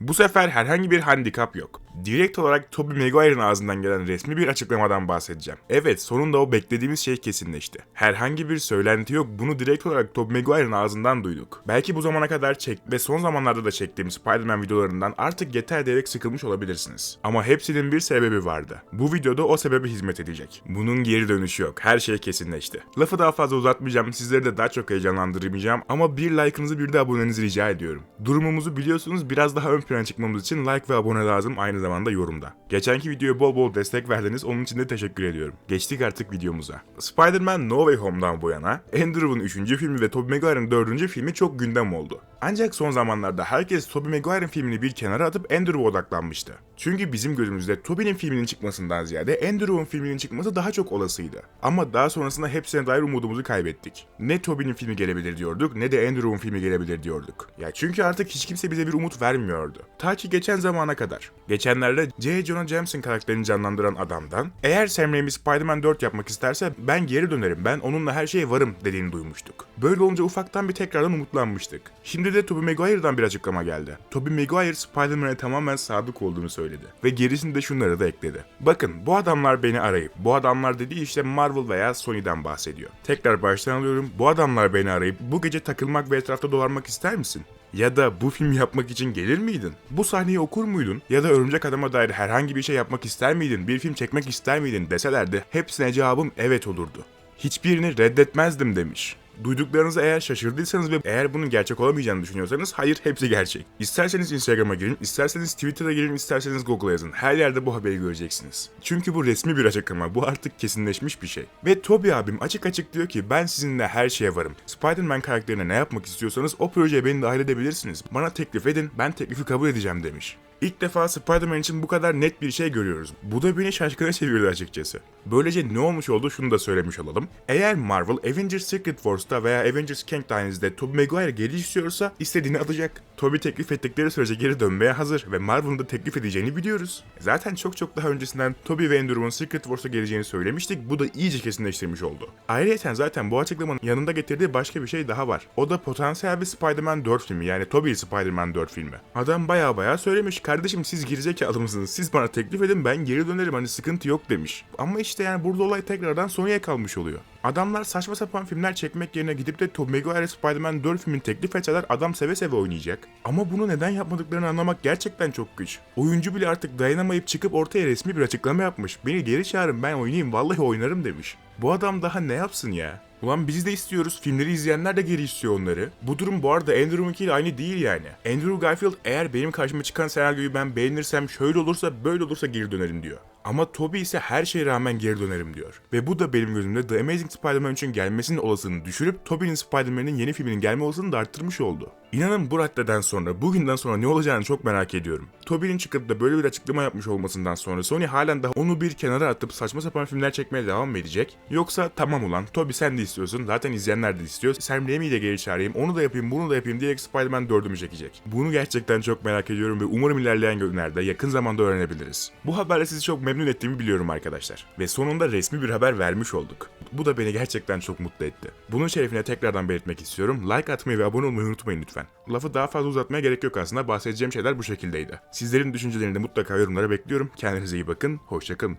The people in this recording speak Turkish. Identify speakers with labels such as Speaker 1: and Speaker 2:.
Speaker 1: Bu sefer herhangi bir handikap yok. Direkt olarak Tobey Maguire'ın ağzından gelen resmi bir açıklamadan bahsedeceğim. Evet sonunda o beklediğimiz şey kesinleşti. Herhangi bir söylenti yok bunu direkt olarak Tobey Maguire'ın ağzından duyduk. Belki bu zamana kadar çek ve son zamanlarda da çektiğim Spider-Man videolarından artık yeter diyerek sıkılmış olabilirsiniz. Ama hepsinin bir sebebi vardı. Bu videoda o sebebe hizmet edecek. Bunun geri dönüşü yok. Her şey kesinleşti. Lafı daha fazla uzatmayacağım. Sizleri de daha çok heyecanlandırmayacağım. Ama bir like'ınızı bir de abonenizi rica ediyorum. Durumumuzu biliyorsunuz. Biraz daha ön plana çıkmamız için like ve abone lazım. Aynı zamanda yorumda. Geçenki videoya bol bol destek verdiniz. Onun için de teşekkür ediyorum. Geçtik artık videomuza. Spider-Man No Way Home'dan bu yana Andrew'un 3. filmi ve Tobey Maguire'ın 4. filmi çok gündem oldu. Ancak son zamanlarda herkes Tobey Maguire'ın filmini bir kenara atıp Andrew'a odaklanmıştı. Çünkü bizim gözümüzde Tobey'nin filminin çıkmasından ziyade Andrew'un filminin çıkması daha çok olasıydı. Ama daha sonrasında hepsine dair umudumuzu kaybettik. Ne Tobey'nin filmi gelebilir diyorduk ne de Andrew'un filmi gelebilir diyorduk. Ya çünkü artık hiç kimse bize bir umut vermiyordu. Ta ki geçen zamana kadar. Geçenlerde J. Jonah Jameson karakterini canlandıran adamdan eğer Sam Raimi Spider-Man 4 yapmak isterse ben geri dönerim ben onunla her şeye varım dediğini duymuştuk. Böyle olunca ufaktan bir tekrardan umutlanmıştık. Şimdi de Tobey Maguire'dan bir açıklama geldi. Tobey Maguire Spider-Man'e tamamen sadık olduğunu söyledi. Ve gerisinde şunları da ekledi. Bakın bu adamlar beni arayıp, bu adamlar dediği işte Marvel veya Sony'den bahsediyor. Tekrar baştan alıyorum. Bu adamlar beni arayıp bu gece takılmak ve etrafta dolanmak ister misin? Ya da bu film yapmak için gelir miydin? Bu sahneyi okur muydun? Ya da Örümcek Adam'a dair herhangi bir şey yapmak ister miydin? Bir film çekmek ister miydin deselerdi hepsine cevabım evet olurdu. Hiçbirini reddetmezdim demiş. Duyduklarınızı eğer şaşırdıysanız ve eğer bunun gerçek olamayacağını düşünüyorsanız hayır hepsi gerçek. İsterseniz Instagram'a girin, isterseniz Twitter'a girin, isterseniz Google'a yazın. Her yerde bu haberi göreceksiniz. Çünkü bu resmi bir açıklama, bu artık kesinleşmiş bir şey. Ve Toby abim açık açık diyor ki ben sizinle her şeye varım. Spider-Man karakterine ne yapmak istiyorsanız o projeye beni dahil edebilirsiniz. Bana teklif edin, ben teklifi kabul edeceğim demiş. İlk defa Spider-Man için bu kadar net bir şey görüyoruz. Bu da beni şaşkına çevirdi açıkçası. Böylece ne olmuş oldu şunu da söylemiş olalım. Eğer Marvel Avengers Secret Wars'ta veya Avengers Kang Dynasty'de Tobey Maguire geri istiyorsa istediğini alacak. Tobey teklif ettikleri sürece geri dönmeye hazır ve Marvel'ın da teklif edeceğini biliyoruz. Zaten çok çok daha öncesinden Tobey ve Andrew'un Secret Wars'a geleceğini söylemiştik. Bu da iyice kesinleştirmiş oldu. Ayrıca zaten bu açıklamanın yanında getirdiği başka bir şey daha var. O da potansiyel bir Spider-Man 4 filmi yani Tobey Spider-Man 4 filmi. Adam baya baya söylemiş kardeşim siz gerizekalı mısınız? Siz bana teklif edin ben geri dönerim hani sıkıntı yok demiş. Ama işte yani burada olay tekrardan Sony'ye kalmış oluyor. Adamlar saçma sapan filmler çekmek yerine gidip de Tobey Maguire Spider-Man 4 filmini teklif etseler adam seve seve oynayacak. Ama bunu neden yapmadıklarını anlamak gerçekten çok güç. Oyuncu bile artık dayanamayıp çıkıp ortaya resmi bir açıklama yapmış. Beni geri çağırın ben oynayayım vallahi oynarım demiş. Bu adam daha ne yapsın ya? Ulan biz de istiyoruz. Filmleri izleyenler de geri istiyor onları. Bu durum bu arada Andrew'unkiyle aynı değil yani. Andrew Garfield eğer benim karşıma çıkan senaryoyu ben beğenirsem şöyle olursa böyle olursa geri dönerim diyor. Ama Toby ise her şeye rağmen geri dönerim diyor. Ve bu da benim gözümde The Amazing Spider-Man için gelmesinin olasılığını düşürüp Tobey'nin Spider-Man'in yeni filminin gelme olasılığını da arttırmış oldu. İnanın bu raddeden sonra, bugünden sonra ne olacağını çok merak ediyorum. Tobey'nin çıkıp da böyle bir açıklama yapmış olmasından sonra Sony halen daha onu bir kenara atıp saçma sapan filmler çekmeye devam mı edecek? Yoksa tamam ulan Toby sen de istiyorsun, zaten izleyenler de istiyor. Sam Raimi'yi de geri çağırayım, onu da yapayım, bunu da yapayım diyerek Spider-Man 4'ümü çekecek. Bunu gerçekten çok merak ediyorum ve umarım ilerleyen günlerde yakın zamanda öğrenebiliriz. Bu haberle sizi çok memnun ettiğimi biliyorum arkadaşlar. Ve sonunda resmi bir haber vermiş olduk. Bu da beni gerçekten çok mutlu etti. Bunun şerefine tekrardan belirtmek istiyorum. Like atmayı ve abone olmayı unutmayın lütfen. Lafı daha fazla uzatmaya gerek yok aslında. Bahsedeceğim şeyler bu şekildeydi. Sizlerin düşüncelerini de mutlaka yorumlara bekliyorum. Kendinize iyi bakın. Hoşçakalın.